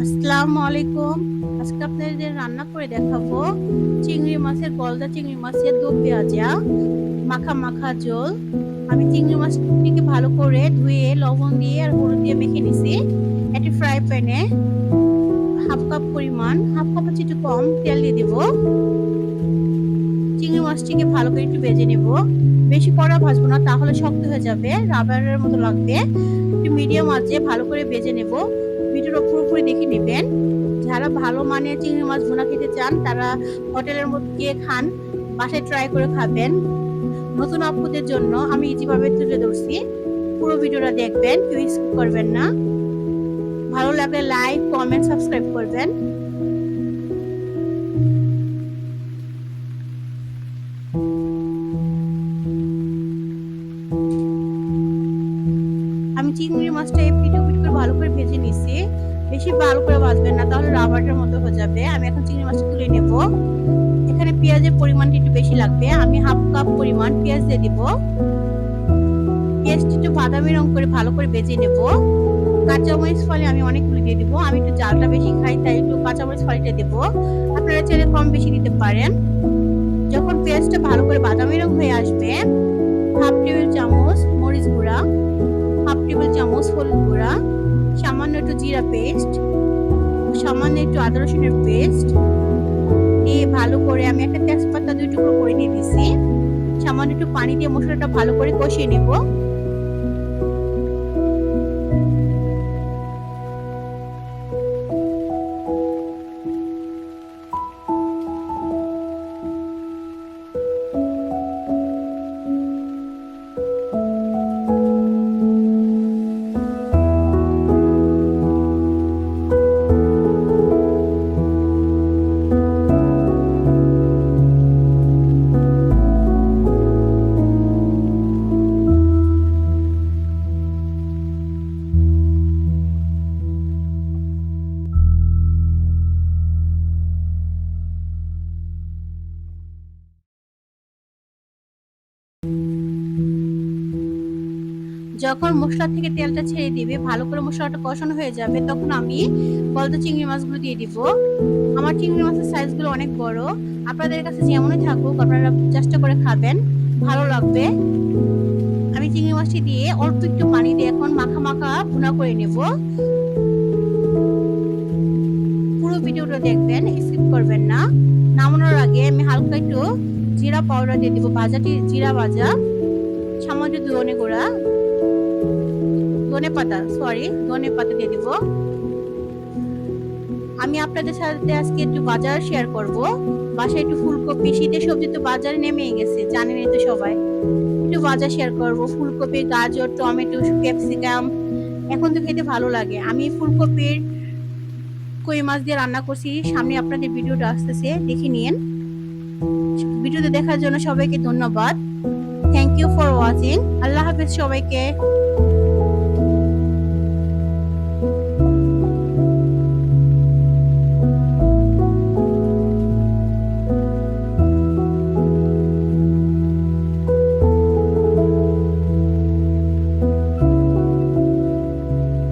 আসসালামু আলাইকুম। আজকে আপনাদের রান্না করে দেখাবো চিংড়ি মাছের গলদা চিংড়ি মাছের দো পেঁয়াজা, মাখা মাখা ঝোল। আমি চিংড়ি মাছটিকে ভালো করে ধুয়ে, লবণ দিয়ে আর হলুদ দিয়ে মেখে নিছি একটি ফ্রাই প্যানে। হাফ কাপ পরিমাণ, হাফ কাপের চেয়ে একটু কম তেল দিয়ে দেব। চিংড়ি মাছটিকে ভালো করে একটু ভেজে নেব। বেশি কড়া ভাজবো না, তাহলে শক্ত হয়ে যাবে, রাবারের মতো লাগবে। একটু মিডিয়াম আঁচে ভালো করে ভেজে নেব। ভিডিওটা পুরোপুরি দেখে নেবেন যারা ভালো মানের চিংড়ি মাছ ভুনা খেতে চান, তারা হোটেলের মধ্যে গিয়ে খান, বাসায় ট্রাই করে খাবেন। নতুন আপুদের জন্য আমি ইজিভাবে তুলে ধরছি। পুরো ভিডিওটা দেখবেন, কেউ স্কিপ করবেন না। ভালো লাগলে লাইক কমেন্ট সাবস্ক্রাইব করবেন। আমি চিংড়ি মাছটা পিট পিট করে ভালো করে ভেজে নিছি। বেশি ভালো করে ভাজবেন না, তাহলে রাবারের মতো হয়ে যাবে। আমি এখন চিংড়ি মাছটা তুলে নেব। এখানে পেঁয়াজের পরিমাণটা একটু বেশি লাগবে। আমি হাফ কাপ পরিমাণ পেঁয়াজ দিয়ে দিব। পেঁয়াজটা একটু বাদামি রং করে ভালো করে ভেজে নেব। কাঁচামরিচ ফলে আমি অনেকগুলো দিয়ে দিব। আমি একটু জালটা বেশি খাই, তাই একটু কাঁচামরিচ ফলটা দেবো। আপনারা চাইলে কম বেশি দিতে পারেন। যখন পেঁয়াজটা ভালো করে বাদামি রং হয়ে আসবে, হাফ টেবিল চামচ মরিচ গুঁড়া টেবিল চামচ, হলুদ গুঁড়া, সামান্য একটু জিরা পেস্ট, সামান্য একটু আদা রসুনের পেস্ট, দিয়ে ভালো করে আমি একটা তেজপাতা দুই টুকরো করে নিয়ে দিছি সামান্য একটু পানি দিয়ে মশলাটা ভালো করে কষিয়ে নেব। যখন মশলা থেকে তেলটা ছেড়ে দিবে, ভালো করে মশলাটা কষানো হয়ে যাবে, তখন আমি গলদা চিংড়ি মাছগুলো দিয়ে দিব। আমার চিংড়ি মাছের সাইজগুলো অনেক বড়। আপনাদের কাছে যেমনই থাকুক, আপনারা চেষ্টা করে খাবেন, ভালো লাগবে। আমি চিংড়ি মাছটি দিয়ে অল্প একটু পানি দিয়ে এখন মাখা মাখা ভুনা করে নেব। পুরো ভিডিওটা দেখবেন স্কিপ করবেন না। নামানোর আগে আমি হালকা একটু জিরা পাউডার দিয়ে দিব, ভাজাটি জিরা ভাজা, সামান্য ধনে গুঁড়া। ধনে পাতা সরি ধনে পাতা দিয়ে দিব। আমি আপনাদের সাথে আজকে একটু বাজার শেয়ার করব। বাসায় একটু ফুলকপি, শীতের সবজি তো বাজারে নেমেই গেছে জানেনই তো সবাই। একটু বাজার শেয়ার করব, ফুলকপি, গাজর, টমেটো ক্যাপসিকাম এখন তো খেতে ভালো লাগে। আমি ফুলকপির কই মাছ দিয়ে রান্না করছি, সামনে আপনাদের ভিডিওটা আসতেছে, দেখে নিন ভিডিওতে দেখার জন্য সবাইকে ধন্যবাদ। থ্যাংক ইউ ফর ওয়াচিং আল্লাহ হাফেজ সবাইকে।